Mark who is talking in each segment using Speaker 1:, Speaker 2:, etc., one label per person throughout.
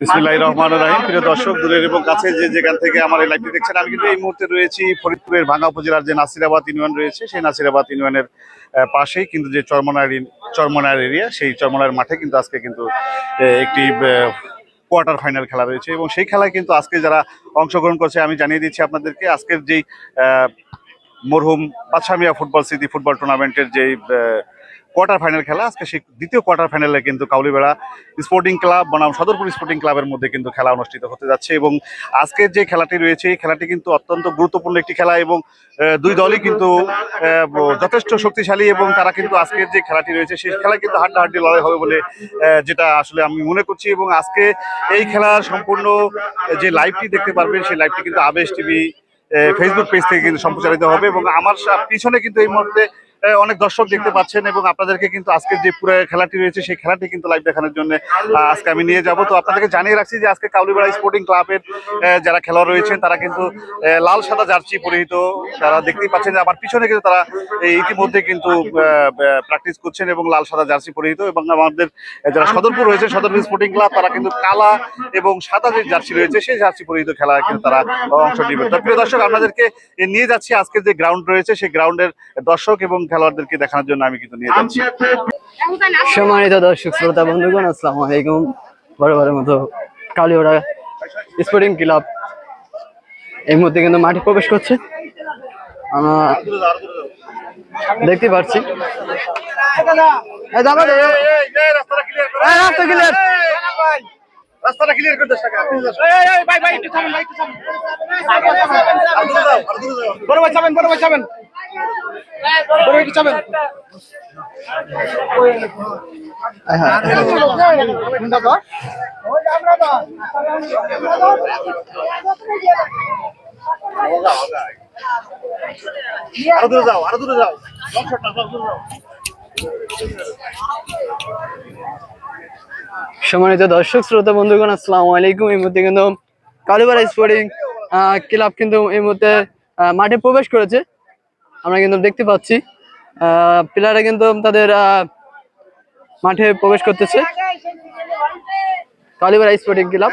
Speaker 1: বিসমুল্লাহ রহমান রাহিম। প্রিয় দর্শক, দূরের এবং কাছে যে যেখান থেকে আমার এই লাইভটি দেখছেন, আমি কিন্তু এই মুহূর্তে রয়েছি ফরিদপুরের ভাঙ্গা উপজেলার যে নাসিরাবাদ ইউনিয়ন রয়েছে, সেই নাসিরাবাদ ইউনিয়নের পাশেই কিন্তু যে চরমনার চরমনার এরিয়া সেই চরমনার মাঠে কিন্তু আজকে কিন্তু একটি কোয়ার্টার ফাইনাল খেলা রয়েছে। এবং সেই খেলায় কিন্তু আজকে যারা অংশগ্রহণ করছে, আমি জানিয়ে দিচ্ছি আপনাদেরকে, আজকের যেই মরহুম বাদশামিয়া ফুটবল স্মৃতি ফুটবল টুর্নামেন্টের যেই কোয়ার্টার ফাইনাল খেলা। আজকে সেই দ্বিতীয় কোয়ার্টার ফাইনালে কিন্তু কাউলিবেড়া স্পোর্টিং ক্লাব বনাম সদরপুর স্পোর্টিং ক্লাবের মধ্যে কিন্তু খেলা অনুষ্ঠিত হতে যাচ্ছে এবং আজকের যে খেলাটি রয়েছে, এই খেলাটি কিন্তু অত্যন্ত গুরুত্বপূর্ণ একটি খেলা এবং দুই দলই কিন্তু যথেষ্ট শক্তিশালী এবং তারা কিন্তু আজকের যে খেলাটি রয়েছে, সেই খেলা কিন্তু হাড্ডাহাড্ডি লড়াই হবে বলে যেটা আসলে আমি মনে করছি এবং আজকে এই খেলার সম্পূর্ণ যে লাইভটি দেখতে পারবেন, সেই লাইভটি কিন্তু আবেশ টিভি ফেসবুক পেজ থেকে কিন্তু সম্প্রচারিত হবে এবং আমার পিছনে কিন্তু এই মুহূর্তে অনেক দর্শক দেখতে পাচ্ছেন এবং আপনাদেরকে কিন্তু আজকের যে পুরো খেলাটি রয়েছে, সেই খেলাটি কিন্তু লাইভ দেখানোর জন্য আজকে আমি নিয়ে যাব। তো আপনাদেরকে জানিয়ে রাখছি যে আজকে কাউলিপাড়া স্পোর্টিং ক্লাবের যারা খেলোয়াড় রয়েছেন, তারা কিন্তু লাল সাদা জার্সি পরিহিত, তারা দেখতেই পাচ্ছেন যে আমার পিছনে কিন্তু তারা ইতিমধ্যে কিন্তু প্র্যাকটিস করছেন এবং লাল সাদা জার্সি পরিহিত এবং আমাদের যারা সদরপুর রয়েছে, সদরপুর স্পোর্টিং ক্লাব তারা কিন্তু কালা এবং সাদা যে জার্সি রয়েছে, সেই জার্সি পরিহিত খেলা কিন্তু তারা অংশ নেবে তো প্রিয় দর্শক, আপনাদেরকে নিয়ে যাচ্ছি। আজকের যে গ্রাউন্ড রয়েছে, সেই গ্রাউন্ডের দর্শক এবং খেলোয়াড়দেরকে দেখানোর জন্য আমি কিন্তু নিয়ে যাচ্ছি।
Speaker 2: সম্মানিত দর্শক শ্রোতা বন্ধুগণ আসসালামু আলাইকুম বরাবরের মতো কালীওড়া স্পোর্টিং ক্লাব এই মুহূর্তে কিন্তু মাঠে প্রবেশ করছে। আমরা দেখতে পাচ্ছি।
Speaker 3: বড় ভাই বড় ভাই চাবেন বড় চাবেন?
Speaker 1: আরও দূরে যাও আরও দূরে যাও লং শটটা লং দূরে যাও।
Speaker 2: সম্মানিত দর্শক শ্রোতা বন্ধুগণ আসসালামু আলাইকুম। এই মুহূর্তে কিন্তু কালীপাড়া স্পোর্টিং ক্লাব কিন্তু এই মুহূর্তে আহ, মাঠে প্রবেশ করেছে। আমরা কিন্তু দেখতে পাচ্ছি প্লেয়াররা কিন্তু তাদের মাঠে প্রবেশ করতেছে। Kalipara sporting club.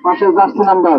Speaker 3: পাশে জার্সি নাম্বার।